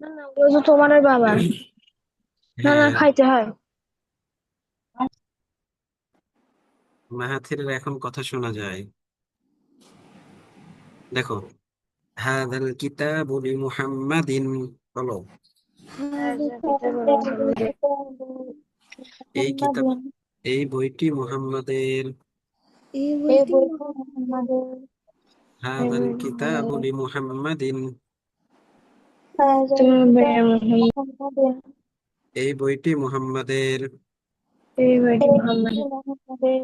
না না ওগুলো তো তোমার আর বাবার না না হ্যাঁ খাইতে হয়। মাহাথিরের এখন কথা শোনা যায়। দেখো হাদাল কিতাবু লিমুহাম্মাদিন বলো। হাযা কিতাবুল এই কিতাব এই বইটি মুহাম্মাদের এই এই বইটি বইটি মুহাম্মাদের হাদাল কিতাবু লিমুহাম্মাদিন। তোমার মুহাম্মাদের এই বইটি মুহাম্মাদের এই বইটি এই মুহাম্মাদ বইটি মুহাম্মাদের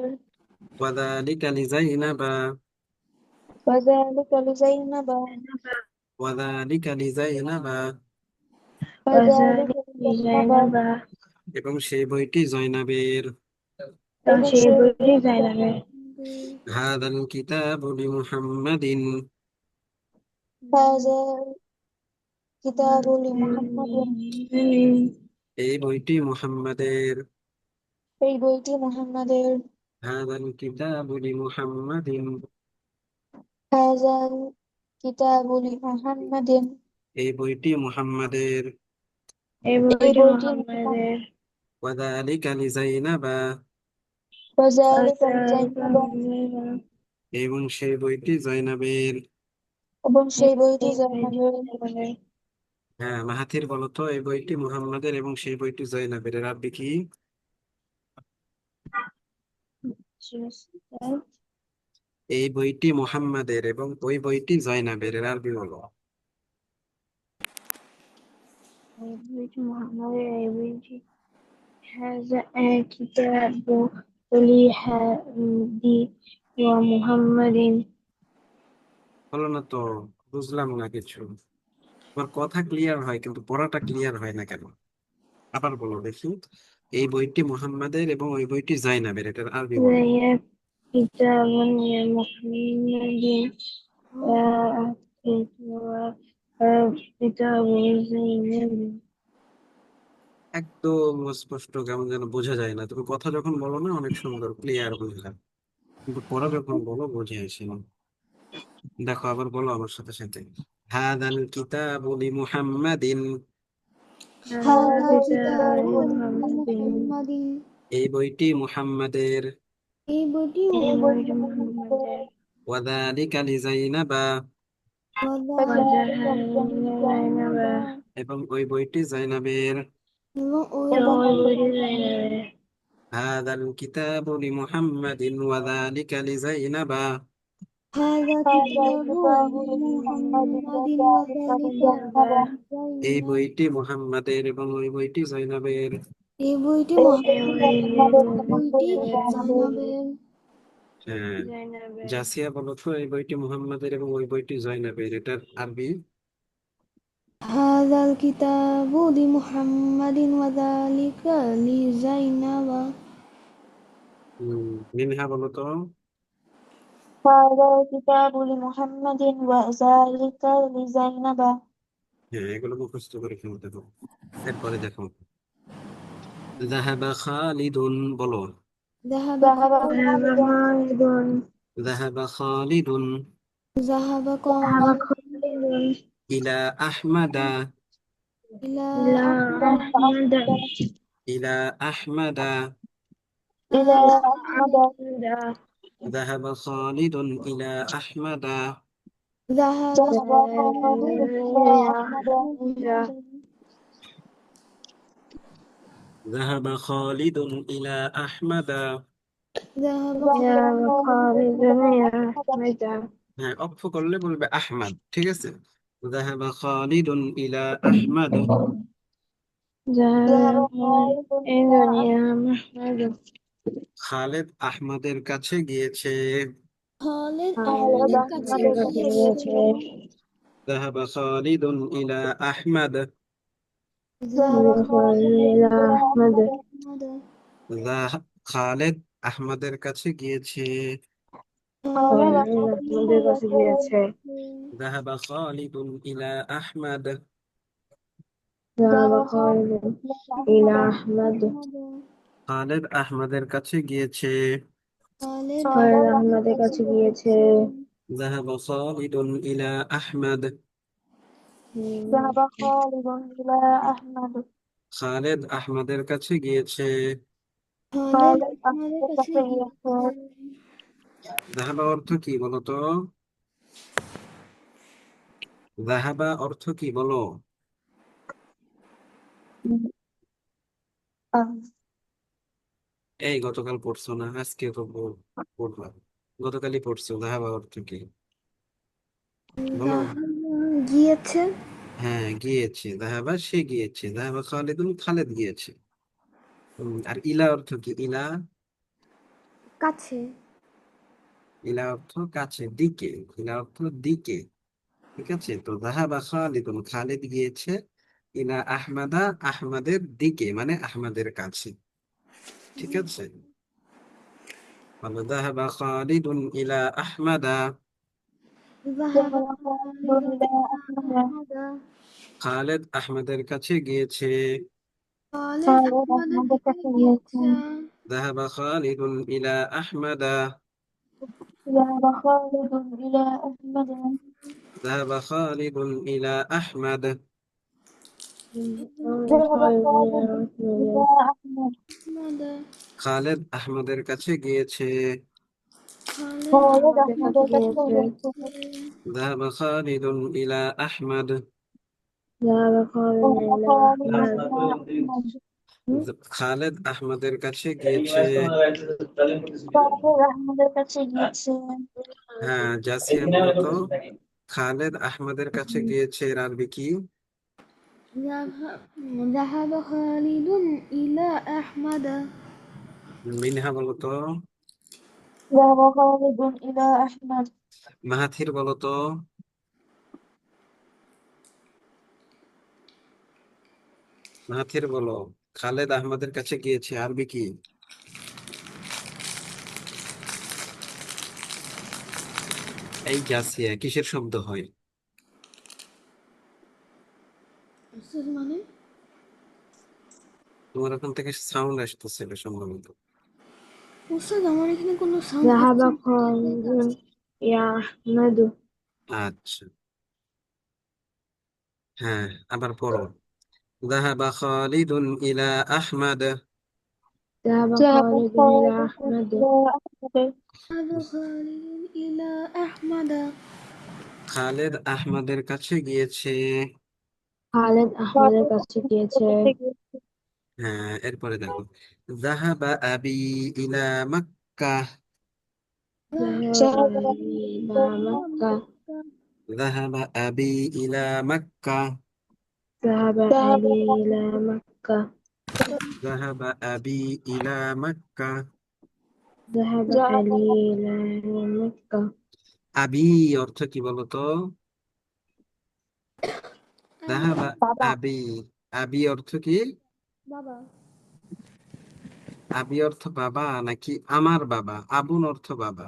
ওয়াদালিকা লিজাইনাবা ওয়াযালিকা লিজাইনাবা ওয়াদালিকা লিজাইনাবা ওয়াযালিকা লিজাইনাবা জাইনাবা এবং সেই বইটি জয়নাবের। সেই বইটি জাইনাবে হাদাল কিতাবু লিমুহাম্মাদিন। হাযা এই বইটি মুহাম্মাদের। এই বইটি মুহাম্মাদের। হাদাল কিতাবু লিমুহাম্মাদিন হাযা কিতাবু লিমুহাম্মাদিন এই বইটি মুহাম্মাদের। এই এই বইটি মুহাম্মাদের। এবং সেই বইটি জয়নাবের এবং সেই বইটি জয়নাবের হ্যাঁ মাহাথির বলতো এই বইটি মুহাম্মাদের এবং সেই বইটি জয়নাবের এর আরবি কি এই বইটি মুহাম্মাদের এবং ওই বইটি জয়নাবের এর আরবি বলো এই বইটি মুহাম্মাদের এই বইটি هذا كتاب لحدي ومحمد বলো না তো বুঝলাম না কিছু আমার কথা ক্লিয়ার হয় কিন্তু পড়াটা ক্লিয়ার হয় না কেন? আবার বলো দেখি। এই বইটি মোহাম্মদের এবং ওই বইটি জাইনাবের এটার আরবি একদম স্পষ্ট কেমন যেন বোঝা যায় না। তুমি কথা যখন বলো না অনেক সুন্দর ক্লিয়ার বুঝলাম কিন্তু পড়া যখন বলো বোঝে আসি না। দেখো আবার বলো আমার সাথে সাথে। هذا هذا كتاب كتاب محمد محمد এই বইটি মুহাম্মাদের এই বইটি এই বইটি মুহাম্মাদের ওয়াদালিকা লিজাইনাবা ওয়াযালিকা وجعلنا এবং ওই বইটি জাইনাবের এবং ওই এবং ওই বইটি জাইনাবের হাদাল কিতাবু লিমুহাম্মাদিন ওয়াদালিকা লিজাইনাবা هذا كتاب محمد وذلك এই বইটি মুহাম্মাদের এবং ওই বইটি জাইনাবের এই বইটি মুহাম্মাদের বইটি জাইনাবের হ্যাঁ জাইনাবের জাসিয়া বলো তো এই বইটি মুহাম্মাদের এবং ওই বইটি জয়নাবের এটার আরবি هذا الكتاب لمحمد وذلك لزينب হম, মিনহা বলো তো هذا الكتاب لمحمد وذلك لزينب হ্যাঁ এগুলো মুখস্থ করে ফেলতে হবে এরপরে দেখো যাহাবা খালিদুন বলো ذهب ذهب ذهب خالد خالد যাহাবা খালিদুন ذهب ذهب قام خالد ইলা আহমাদা إلى إلى أحمد ইলা আহমাদা إلى أحمد যাহাবা খালিদুন ইলা আহমাদা ذهب ذهب خالد إلى أحمد যাহাবা খালিদুন ইলা আহমাদা ذهب يا خالد يا أحمد হ্যাঁ অক্ষ করলে বলবে আহমাদ ঠিক আছে যাহাবা খালিদুন ইলা আহমাদ ذهب ذهب خالد خالد إلى إلى يا محمد খালেদ আহমদের কাছে গিয়েছে خالد خالد أحمد কাছে أحمد কাছে গিয়েছে গিয়েছে ذهب خالد إلى أحمد ذهب خالد إلى أحمد أحمد ذا- খালেদ আহমদের কাছে গিয়েছে خالد أحمد কাছে গিয়েছে ذهب خالد إلى أحمد ذهب خالد إلى أحمد খালেদ আহমদের কাছে গিয়েছে خالد خالد আহমদের কাছে গিয়েছে ذهب خالد إلى أحمد ذهب خالد إلى أحمد খালেদ আহমদের কাছে গিয়েছে খালেদ খালেদ আমাদের আহমদের কাছে কাছে গিয়েছে জাহাবা অর্থ কি বলো তো জাহাবা অর্থ কি বলো আহ, এই গতকাল পড়ছো না আজকে তো পড়- পড়বা। গতকালই পড়ছো জাহাবা অর্থ কি বলো। গিয়েছে। হ্যাঁ গিয়েছে জাহাবা সে গিয়েছে জাহাবা খালিদুন খালেদ গিয়েছে। আর ইলা অর্থ কি? ইলা? কাছে। ইলা অর্থ কাছে দিকে। ইলা অর্থ দিকে ঠিক আছে? তো জাহাবা খালিদুন খালেদ গিয়েছে ইলা আহমাদা আহমাদের দিকে মানে আহমাদের কাছে। ঠিক আছে বলো জাহাবা খালিদুন ইলা আহমাদা ذهب ذهب خالد إلى أحمد أحمد খালেদ আহমেদের কাছে গিয়েছে খালেদ খালেদ আমাদের আহমদের কাছে কাছে গিয়েছে গিয়েছে ذهب خالد إلى أحمد ذهب خالد إلى أحمد খালেদ আহমদের কাছে গিয়েছে খালেদ خالد আমাদের কাছে أحمد গিয়েছে। كتب ذهب خالد إلى أحمد ذهب خالد ذهب إلى خالد أحمد إلى أحمد খালেদ আহমদের কাছে গিয়েছে خالد أحمد কাছে গিয়েছে হ্যাঁ জাসিয়া বলতো খালেদ আহমদের কাছে গিয়েছে এর আরবি কি ذهب ذهب خالد إلى أحمد মিনহা বলতো ذهب خالد إلى أحمد মাহাথির বলতো মাহাথির বলো খালেদ আহমদের কাছে গিয়েছে আরবি কি এই জাসিয়া কিসের শব্দ হয় উস্তাদ মানে তোমার ওখান থেকে সাউন্ড আসতেছিল সম্ভবত উস্তাদ আমার এখানে কোনো সাউন্ড ذهب خالد يا أحمد আচ্ছা হ্যাঁ আবার পড়ো ذهب خالد إلى أحمد ذهب ذهب خالد إلى خالد أحمد إلى أحمد ذهب خالد إلى أحمد খালেদ আহমদের কাছে গিয়েছে খালেদ আহমদের কাছে গিয়েছে হ্যাঁ এরপরে দেখো ذهب أبي إلى مكة ذهب أبي إلى مكة ذهب أبي إلى مكة ذهب أبي إلى مكة ذهب أبي إلى مكة ذهب ذهب علي إلى مكة আবি অর্থ কি বলতো দাহাবা আবি আবি অর্থ কি? আবি অর্থ বাবা নাকি আমার বাবা? আবুন অর্থ বাবা।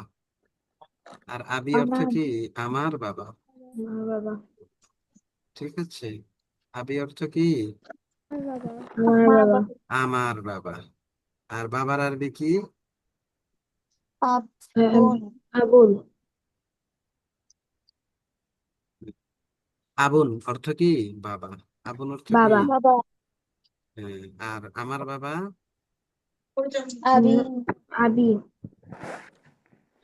আর আবি অর্থ কি? আমার বাবা। বাবা। ঠিক আছে। আবি অর্থ কি? আমার বাবা। আর বাবার আরবি কি? আবুল আবুন অর্থ কি বাবা আবুন অর্থ কি বাবা। বাবা হ্যাঁ, আর আমার বাবা আবি আবি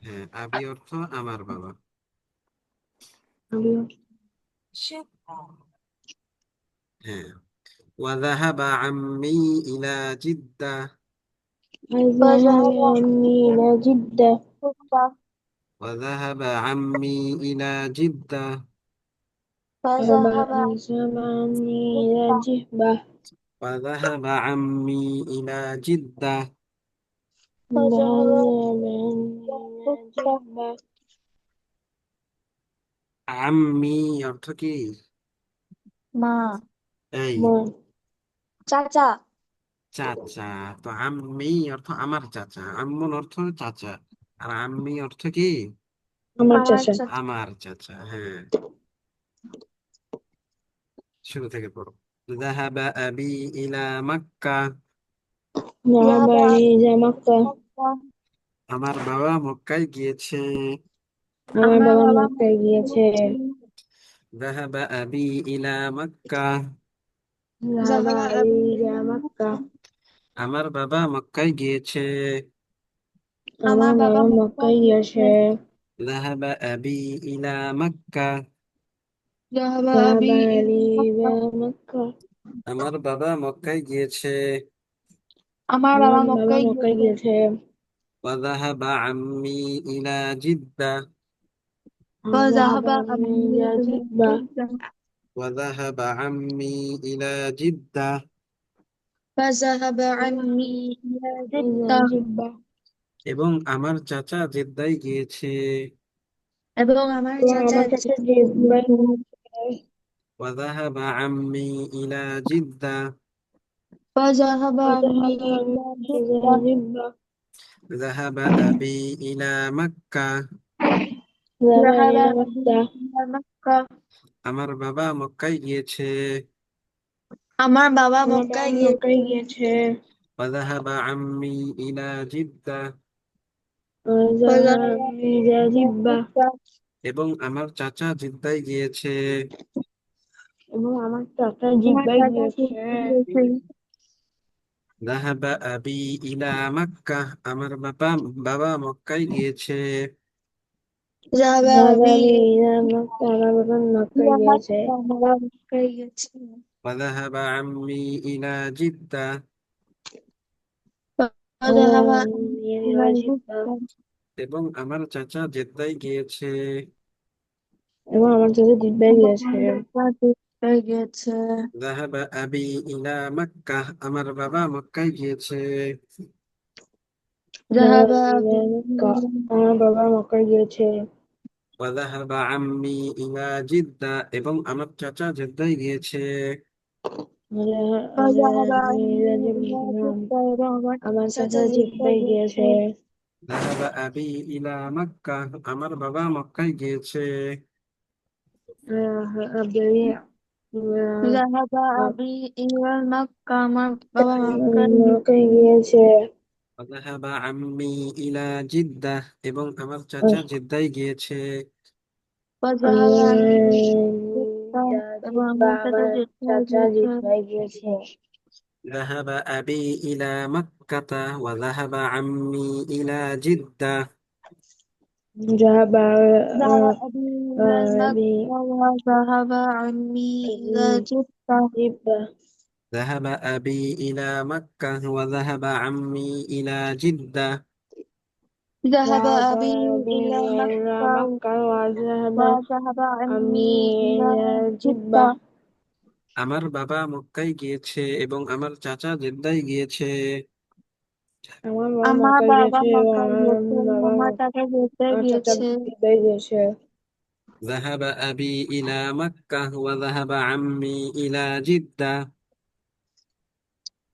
হ্যাঁ আবি অর্থ আমার বাবা আবি হ্যাঁ وذهب عمي إلى جدة ذهب عمي إلى جدة وذهب عمي إلى جدة ذهب فذهب عمي إلى جهبة وذهب عمي إلى جدة ذهب عمي إلى جهبة عمي অর্থ কি মা এই মা চাচা চাচা তো আম্মি অর্থ আমার চাচা আম্মুন অর্থ চাচা আর আম্মি অর্থ কি আমার আমার চাচা চাচা আমার চাচা হ্যাঁ শুরু থেকে পড়ো। যাহাবা আবি ইলা মক্কা আমার বাবা মক্কায় গিয়েছে। আমার বাবা মক্কায় গিয়েছে। যাহাবা আবি ইলা মক্কা আমার বাবা মক্কায় গিয়েছে। আমার বাবা মক্কায় গিয়েছে। যাহাবা আবি ইলা মক্কা আমার বাবা মক্কায় গিয়েছে আমার আমার বাবা বাবা মক্কায় মক্কায় গিয়েছে গিয়েছে وذهب عمي إلى جدة وذهب وذهب أبي أبي إلى إلى جدة جدة وذهب عمي إلى جدة فذهب عمي إلى إلى جدة جدة এবং আমার চাচা জেদ্দায় গিয়েছে এবং আমার এবং চাচা আমার চাচা জিব্বাই وذهب عمي إلى جدة فذهب عمي وذهب إلى أبي جدة إلى جدة ذهب أبي إلى مكة ذهب ذهب إلى أبي مكة إلى مكة আমার বাবা মক্কায় গিয়েছে আমার বাবা আমার বাবা মক্কায় গিয়েছে মক্কায় গিয়েছে وذهب عمي إلى جدة وذهب وذهب أبي إلى جدة جدة এবং আমার চাচা জিদ্দায় গিয়েছে এবং আমার চাচা আমার জিব্বাই চাচা গিয়েছে গিয়েছে ذهب أبي إلى مكة আমার বাবা বাবা মক্কায় গিয়েছে ذهب ذهب أبي أبي إلى مكة আমার বাবা মক্কায় إلى গিয়েছে مكة আমার মক্কায় গিয়েছে وذهب عمي إلى جدة وذهب وذهب أبي أبي إلى إلى جدة جدة এবং আমার চাচা জেদ্দায় গিয়েছে এবং আমার চাচা জিব্বাই এবং গিয়েছে আমার চাচা ইলা আমার বাবা মক্কায় গিয়েছে। আমার বাবা মক্কায় গিয়েছে। আম্মি ইলা জিদ্দা এবং আমার চাচা জেদ্দায় গিয়েছে। আমার চাচা জিদ্দায় গিয়েছে। আমার বাবা মক্কায় গিয়েছে। ذهب أبي إلى ذهب أبي إلى مكة আমার বাবা মক্কায় মক্কায় গিয়েছে وذهب عمي إلى جدة এবং আমার চাচা জেদ্দায় গিয়েছে وذهب عمي আমার إلى জিব্বা جدة আমার চাচা এবং আমার চাচা জিদ্দায় গিয়েছে জিব্বাই গিয়েছে ذهب أبي إلى مكة وذهب عمي إلى جدة ذهب ذهب أبي إلى أبي مكة وذهب عمي إلى جدة جبة ذهب أبي إلى مكة وذهب عمي إلى جدة ذهب ذهب أبي أبي إلى إلى مكة مكة وذهب وذهب عمي عمي إلى إلى جدة جبة আমার বাবা মক্কায় গিয়েছে এবং আমার চাচা জেদ্দায় গিয়েছে আমার বাবা আমার মক্কায় বাবা গিয়েছে এবং মক্কায় আমার গিয়েছে এবং বাবা আমার চাচা জিদ্দায় আমার চাচা গিয়েছে জিব্বাই গিয়েছে ذهب أبي إلى مكة وذهب عمي إلى جدة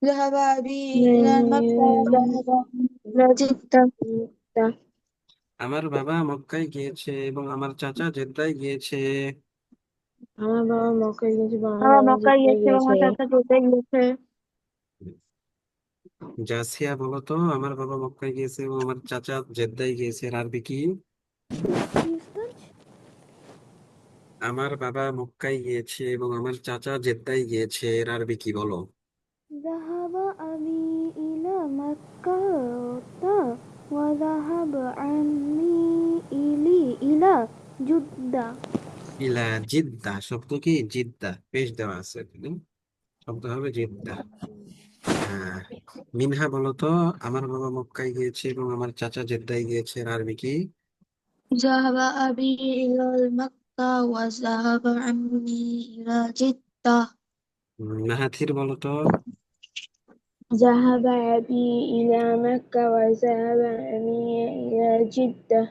ذهب أبي إلى مكة وذهب عمي إلى جدة আমার বাবা মক্কায় গিয়েছে এবং আমার চাচা জেদ্দায় গিয়েছে আমার বাবা মক্কায় গিয়েছে এবং আমার আমার বাবা মক্কায় জিব্বাই গিয়েছে এবং আমার গিয়েছে চাচা জিদ্দায় গিয়েছে জাসিয়া বলো তো আমার বাবা মক্কায় গিয়েছে এবং আমার চাচা জেদ্দায় গিয়েছে এর আরবি কি আমার বাবা মক্কায় গিয়েছে এবং আমার চাচা জেদ্দায় গিয়েছে এর আরবি কি বলো ذهب أبي إلى مكة وذهب عمي إلي إلى جدة ইলা জিদ্দা শব্দ কি জিদ্দা পেশ দেওয়া আছে এখানে শব্দ হবে জিদ্দা হ্যাঁ মিনহা বলো তো আমার বাবা মক্কায় গিয়েছে এবং আমার চাচা জেদ্দায় গিয়েছে এর আরবি কি ذهب أبي إلى مكة وذهب عمي إلى جدة নাহাথির বলো তো ذهب أبي إلى مكة وذهب أبي إلى جدة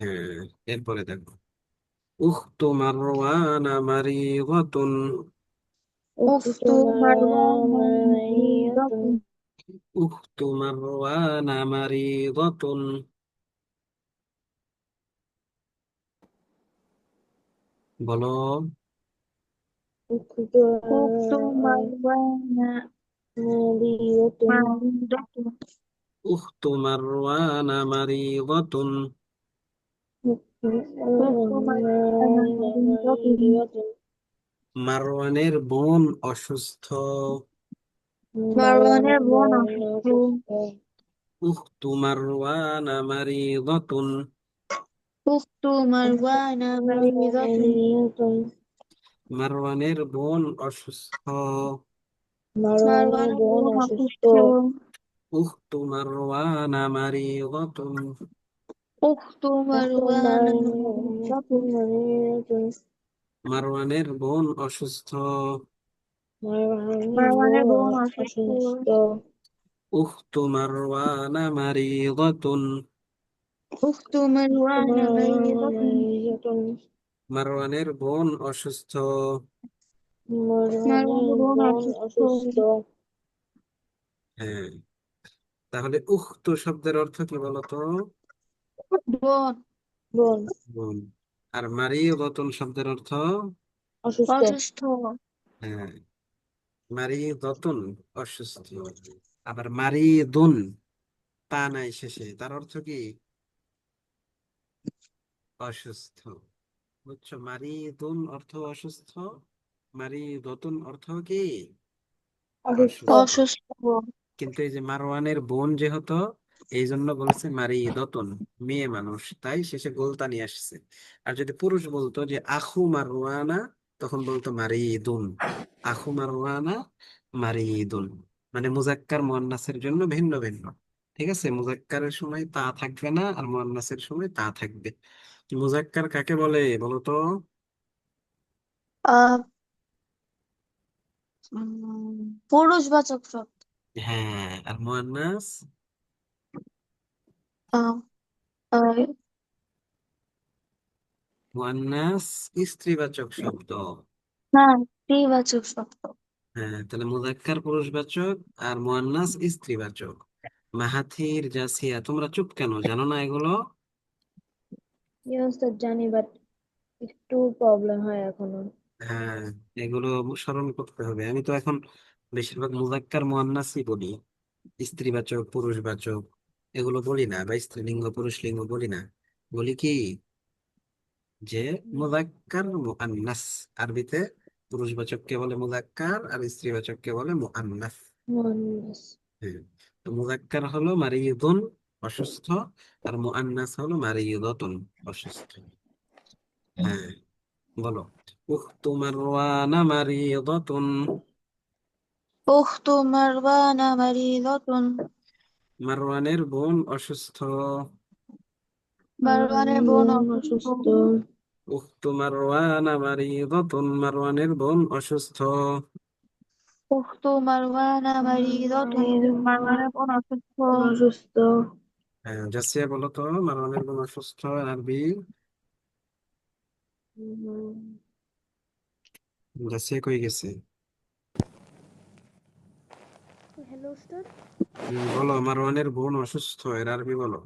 হ্যাঁ এরপরে দেখো উখতু মারওয়ানা মারিদাতুন Uhtu Marwana Mariyatun, Uhtu Uhtu Marwana Mariyatun, Uhtu Marwana Mariyatun. মারওয়ানের বোন অসুস্থ। মারওয়ানের বোন অসুস্থ। উখতু মারওয়ানা মারিদাতুন উখতু মারওয়ানা মারিদাতুন মারওয়ানের বোন অসুস্থ। মারওয়ানের বোন অসুস্থ। উখতু মারওয়ানা মারিদাতুন উখতু মারওয়ানা মারিদাতুন মারওয়ানের বোন অসুস্থ। মারওয়ানের বোন অসুস্থ। উখতু মারওয়ানা মারিদাতুন উখতু মারওয়ানা মারিদাতুন মারওয়ানের বোন অসুস্থ। মারওয়ানের বোন অসুস্থ। হ্যাঁ তাহলে উখতু শব্দের অর্থ কি বলতো বোন। বোন। বোন। আর মারিদাতুন শব্দের অর্থ? অসুস্থ। অসুস্থ। হ্যাঁ। মারিদাতুন অসুস্থ। আবার মারিদুন তা নাই শেষে। তার অর্থ কি? অসুস্থ। বুঝছ? মারি মারিদুন অর্থ অসুস্থ। মারি মারিদতুন অর্থ কি? অসুস্থ। অসুস্থ। কিন্তু এই যে মারওয়ানের বোন যেহেতু এই জন্য বলেছে মারিদতুন মেয়ে মানুষ। তাই শেষে গোলতা নিয়ে আসছে। আর যদি পুরুষ বলতো যে আখু মারওয়ানা তখন বলতো মারিদুন আখু মারওয়ানা মারিদুন মানে মুজাক্কার মুয়ান্নাসের জন্য ভিন্ন ভিন্ন। ঠিক আছে? মুজাক্কারের সময় তা থাকবে না আর মুয়ান্নাসের সময় তা থাকবে। মুজাক্কার কাকে বলে বলো তো? আহ উম, পুরুষবাচক শব্দ হ্যাঁ আর মুয়ান্নাস? আহ, আহ, মুয়ান্নাস স্ত্রীবাচক শব্দ। না স্ত্রীবাচক শব্দ। হ্যাঁ তাহলে মুজাক্কার পুরুষবাচক আর মুয়ান্নাস স্ত্রীবাচক। মাহাথির জাসিয়া তোমরা চুপ কেন? জানো না এগুলো? ইয়েস স্যার জানি বাট একটু প্রবলেম হয় এখনও। হ্যাঁ এগুলো স্মরণ করতে হবে। আমি তো এখন বেশিরভাগ মুজাক্কার মুয়ান্নাসই বলি। স্ত্রীবাচক পুরুষবাচক। এগুলো বলি না বা স্ত্রীলিঙ্গ পুরুষলিঙ্গ বলি না। বলি কি যে মুজাক্কার মুআন্নাস আরবিতে পুরুষবাচককে বলে মুজাক্কার আর স্ত্রীবাচককে বলে মুআন্নাস। হ্যাঁ তো মুজাক্কার হলো মারিয়ুদুন অসুস্থ আর মুআন্নাস হলো মারিয়ুদাতুন অসুস্থ। হ্যাঁ বলো। উখতু মারওয়ানা মারিয়দাতুন। উখতু মারওয়ানা মারিদাতুন মারওয়ানের বোন অসুস্থ। মারওয়ানের বোন অসুস্থ। উখতু মারওয়ানা মারিয়দাতুন মারওয়ানের বোন অসুস্থ। উখতু মারওয়ানা মারিদাতুন মারওয়ানের বোন অসুস্থ। অসুস্থ। হ্যাঁ জাসিয়া বলো তো মারওয়ানের বোন অসুস্থ আরবি? জাসিয়া কই গেছে? হ্যালো স্যার বলো মারওয়ানের বোন অসুস্থ এর আরবি বলো।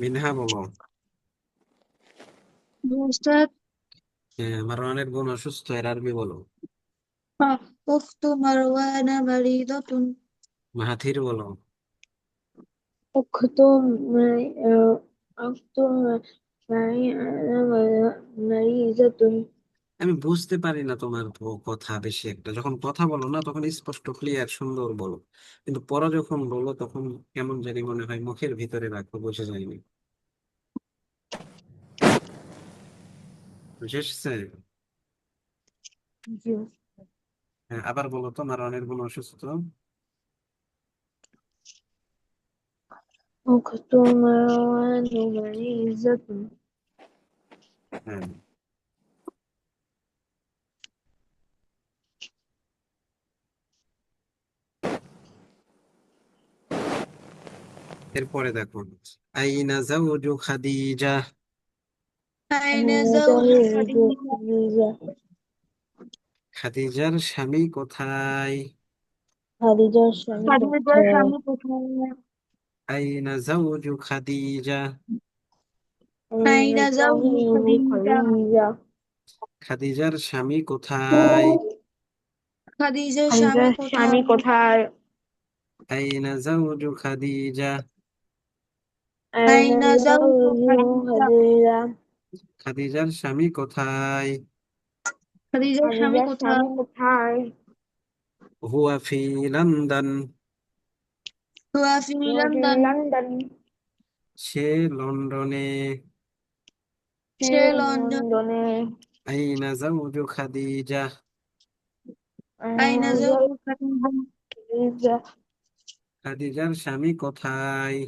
মিনহা বলো। হ্যাঁ, মারওয়ানের বোন অসুস্থ এর আরবি বলো। মারওয়ানা মাহাথির বলো। উক্তু উক্তু أخت معي أنا مريضة আমি বুঝতে পারি না তোমার ব- কথা বেশি একটা যখন কথা বলো না তখন স্পষ্ট ক্লিয়ার সুন্দর বলো কিন্তু পরে যখন বলো তখন কেমন জানি মনে হয় মুখের ভিতরে রাখো বোঝা যায়নি বুঝে এসছে হ্যাঁ আবার বলো তো মারওয়ানের বোন অসুস্থ أخت مروان مريضة হ্যাঁ এরপরে দেখুন আইনা জাউজু খাদিজা। আইনা জাউজু খাদিজা। খাদিজার স্বামী কোথায়? খাদিজার স্বামী খাদিজার স্বামী কোথায়? আইনা জাউজু খাদিজা। আইনা জাউজু খাদিজা। খাদিজার স্বামী কোথায়? খাদিজার স্বামী কোথায়? আইনা জাউজু খাদিজা। أين زوج خديجة খাদিজার স্বামী কোথায় খদিজার স্বামী খাদিজার কোথায় স্বামী কোথায় হুয়া ফি লন্ডন হুয়া ফি লন্ডন লন্ডন সে লন্ডনে সে লন্ডন লন্ডনে আইনা জাওজু খাদিজা আইনা যাওজু খাদিজা খাদিজা খাদিজার স্বামী কোথায়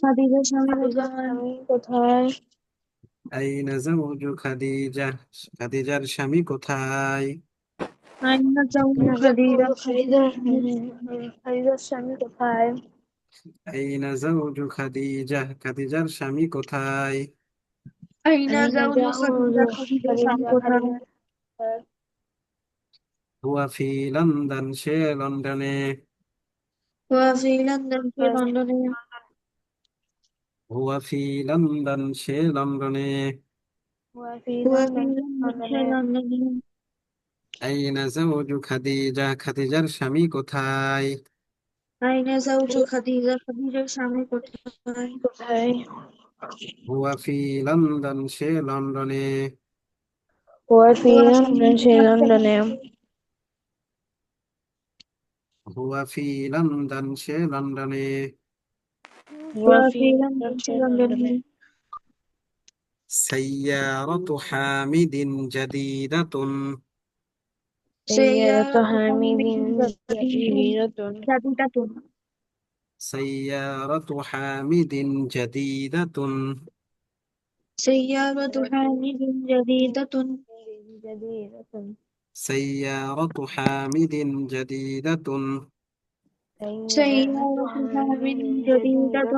খাদিজার স্বামী খাদিজার কোথায়? আইনা জাওজু খাদিজা খাদিজার স্বামী কোথায়? আইনা যাওজু খাদিজা খাদিজার স্বামী কোথায়? আইনা জাওজু খাদিজা খাদিজার স্বামী কোথায়? আইনা যাওজু খাদিজা খাদিজার স্বামী কোথায়? হুয়া ফি লন্ডন সে লন্ডনে। হুয়া ফি লন্ডন সে লন্ডনে। হুয়া ফি লন্ডন সে লন্ডনে আইনা জাওজু খাদিজা খাদিজার স্বামী কোথায় আইনা যাওজু খাদিজা খাদিজার স্বামী কোথায় কোথায় হুয়া ফি লন্ডন সে লন্ডনে হুয়া ফি লন্ডন সে লন্ডনে হুয়া ফি লন্ডন সে লন্ডনে Wafiyan bersilangan dengan. Sayyaratul Hamidin jadidatun. Sayyaratul Hamidin jadidatun. Sayyaratul Hamidin jadidatun. Sayyaratul Hamidin jadidatun. Sayyaratul Hamidin jadidatun. سيارة حامد جديدة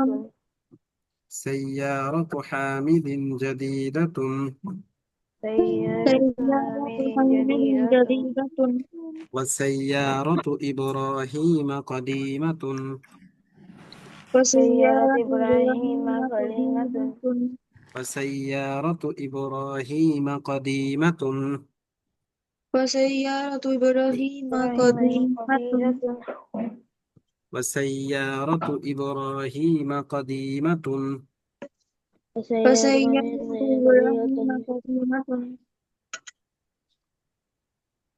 سيارة حامد جديدة سيارة سيارة حامد جديدة وسيارة إبراهيم قديمة وسيارة إبراهيم إبراهيم قديمة. قديمة وسيارة إبراهيم قديمة وسيارة إبراهيم قديمة وسيارة إبراهيم قديمة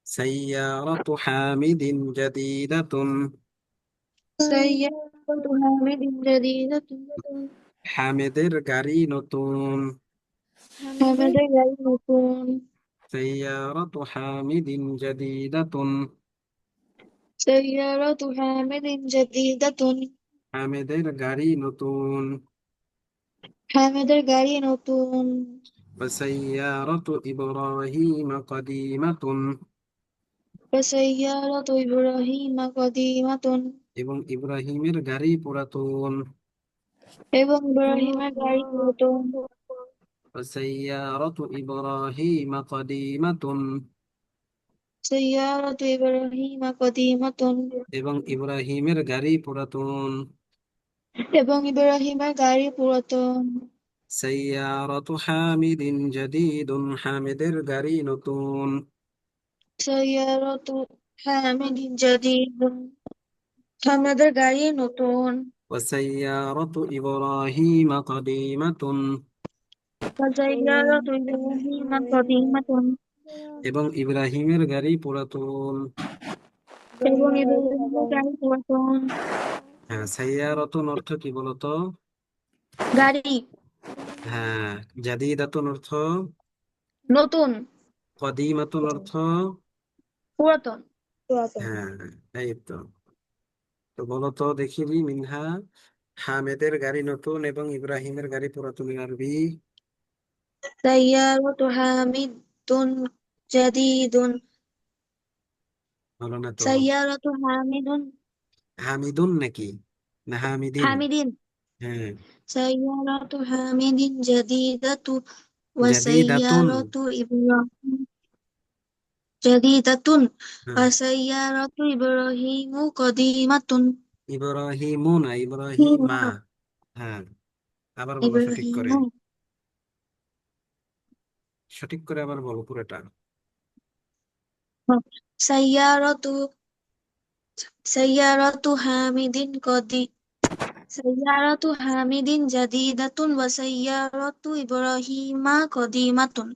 سيارة حامد جديدة حامد جديدة حامدر سيارة حامد جديدة سيارة حامد جديدة হামেদের গাড়ি নতুন হামিদের গাড়ি নতুন وسيارة إبراهيم قديمة وسيارة إبراهيم قديمة এবং ইব্রাহিমের গাড়ি পুরাতন এবং ইব্রাহিমের গাড়ি নতুন وسيارة إبراهيم قديمة سيارة إبراهيم قديمة এবং ইব্রাহিমের গাড়ি পুরাতন এবং ইব্রাহিমের গাড়ি পুরাতন سيارة حامد جديد হামিদের গাড়ি নতুন سيارة حامد جديد হামিদের গাড়ি নতুন وسيارة إبراهيم قديمة وسيارة إبراهيم قديمة এবং ইব্রাহিমের গাড়ি পুরাতন। এবং হ্যাঁ অর্থ কি বলতো? গাড়ি। হ্যাঁ অর্থ? নতুন। অর্থ? পুরাতন। হ্যাঁ, হ্যাঁ এই তো। তো বলতো দেখিনি মিনহা। হামেদের গাড়ি নতুন এবং ইব্রাহিমের গাড়ি পুরাতন আরবি হামিদুন জাদিদুন বলো না তো? সাইয়ারাতু হামিদুন হামিদুন নাকি? না হামিদিন। হামিদিন। হ্যাঁ। সাইয়ারাতু হামিদিন জাদিদাতু ওয়া সাইয়ারাতু ইব্রাহিম। জাদিদাতুন হ্যাঁ। ওয়া সাইয়ারাতু ইব্রাহিমু কদিমাতুন। ইব্রাহিমু না ইব্রাহিমা। হ্যাঁ। আবার বলো সঠিক করে। সঠিক করে আবার বলো পুরোটা। সাইয়ারতু সাইয়ারতু হামিদিন কদি সাইয়ারতু হামিদিন জাদিদাতুন ওয়া সাইয়ারতু ইব্রাহিমা কদিমাতুন।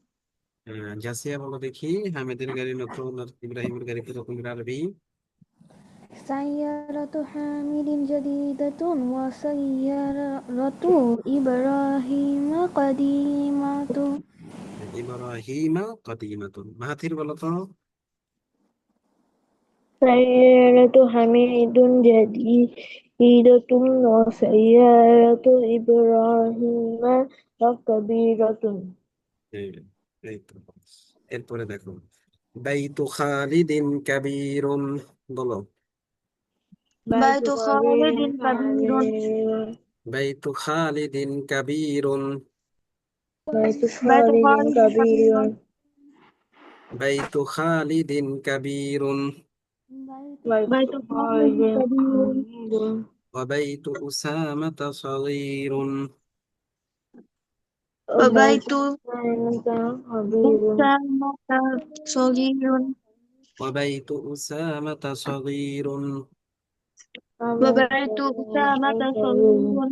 হ্যাঁ, জাসিয়া বলো দেখি হামিদের গাড়ি নতুন আর ইব্রাহিমের গাড়ি কীরকম আরবি? সাইয়ারতু হামিদিন জাদিদাতুন ওয়া সাইয়ারতু ইব্রাহিমা কদিমাতুন। ইব্রাহিমা কদিমাতুন। মাহাথির বলো তো। سيارة حميد جديدة وسيارة إبراهيم كبيرة হ্যাঁ, এই তো এরপরে দেখো বাইতু খালিদিন কাবীরুন বলো بيت خالد كبير বাইতু খালিদিন কাবীরুন بيت بيت خالد خالد كبير كبير বাইতু খালিদিন কাবীরুন بيت بيت خالد خالد كبير كبير وبيت أسامة صغير وبيت أسامة كبير أسامة صغير وبيت أسامة صغير وبيت أسامة صغير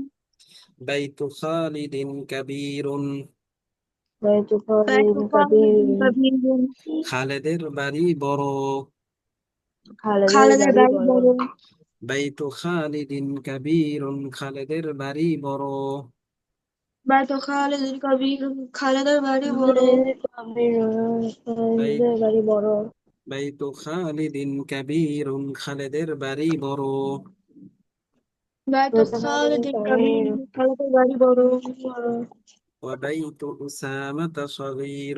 بيت خالد كبير بيت بيت خالد خالد كبير كبير খালেদের বাড়ি বড় খালেদের খালেদের বাড়ি বাড়ি বড় বড় বাইত খালিদিন কাবীর খালেদের বাড়ি বড় بيت خالد كبير খালেদের বাড়ি বড় খালেদের বাড়ি বড় বাইত খালিদিন কাবীর খালেদের বাড়ি বড় بيت خالد كبير খালেদের বাড়ি বড় وبيت أسامة صغير وبيت أسامة صغير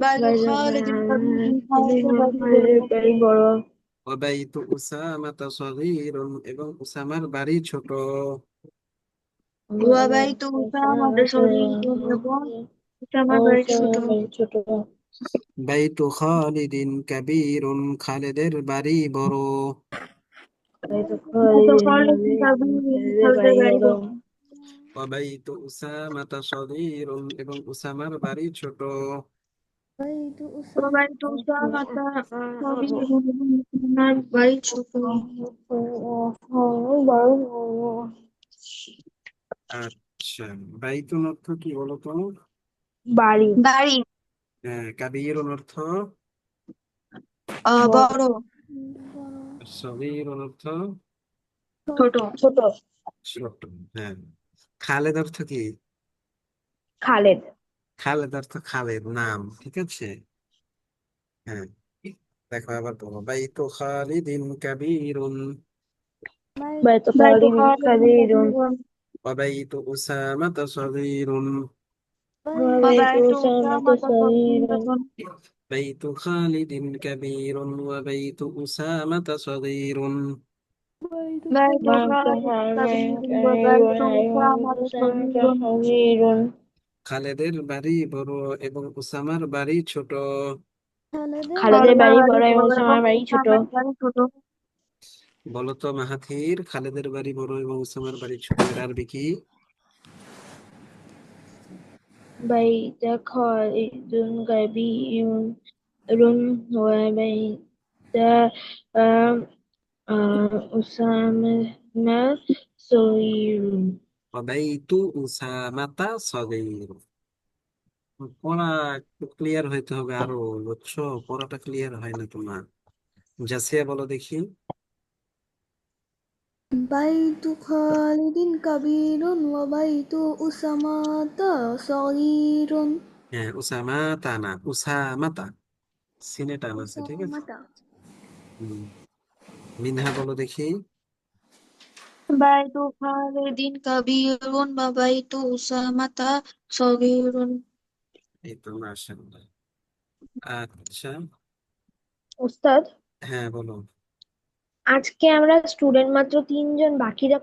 بيت خالد كبير খালেদের বাড়ি বড় বাড়ি বড় وبيت أسامة صغير এবং উসামার বাড়ি ছোট وبيت أسامة صغير এবং উসামার বাড়ি ছোট ছোট বাইতু খালিদিন কাবীর খালেদের বাড়ি বড় বাড়িতে بيت خالد كبير খালেদের বাড়ি বড় وبيت أسامة صغير এবং উসামার বাড়ি ছোট بيت وبيت أسامة صغير এবং উসামার বাড়ি ছোট আচ্ছা বাইতুন অর্থ কি বলতো বাড়ি বাড়ি হ্যাঁ কাবীর অর্থ আহ, বড় সগীর অর্থ ছোট ছোট ছোট হ্যাঁ খালেদ অর্থ কি খালেদ খালেদ অর্থ খালেদ নাম ঠিক আছে হ্যাঁ দেখো আবার বলো বাইতু খালিদিন কাবীরুন بيت بيت خالد خالد كبير كبير وبيت أسامة صغير وبيت وبيت أسامة أسامة صغير صغير بيت خالد كبير وبيت أسامة صغير بيت بيت خالد خالد كبير وبيت أسامة أسامة صغير صغير খালেদের বাড়ি বড় এবং উসামার বাড়ি ছোট। খালেদের বাড়ি বড় এবং উসামার বাড়ি ছোট। বলতো মাহাথির খালেদের বাড়ি বড় এবং উসামার বাড়ি ছোট এর আরবি কি? বাইতা খালিদুন গাবিউন রুন ওয়া বাইতা উসামা রদাইতু উসামাতা সগীর পড়া ক্লিয়ার হইতে হবে আরও বুঝছ পড়াটা ক্লিয়ার হয় না তোমার জাসিয়া বলো দেখি বাইতু খালিদিন কাবীরুন ওয়া বাইতু উসামাতা সগীরুন হ্যাঁ উসামাতা না উসামাতা সিনে টান আছে ঠিক আছে মিনহা বলো দেখি বাইতু খালিদিন কাবিরুন বা বাইতু উসামাতা সগীরুন এই তো মাশাআল্লাহ আচ্ছা ওস্তাদ হ্যাঁ বলুন আজকে আমরা স্টুডেন্ট মাত্র তিনজন বাকিরা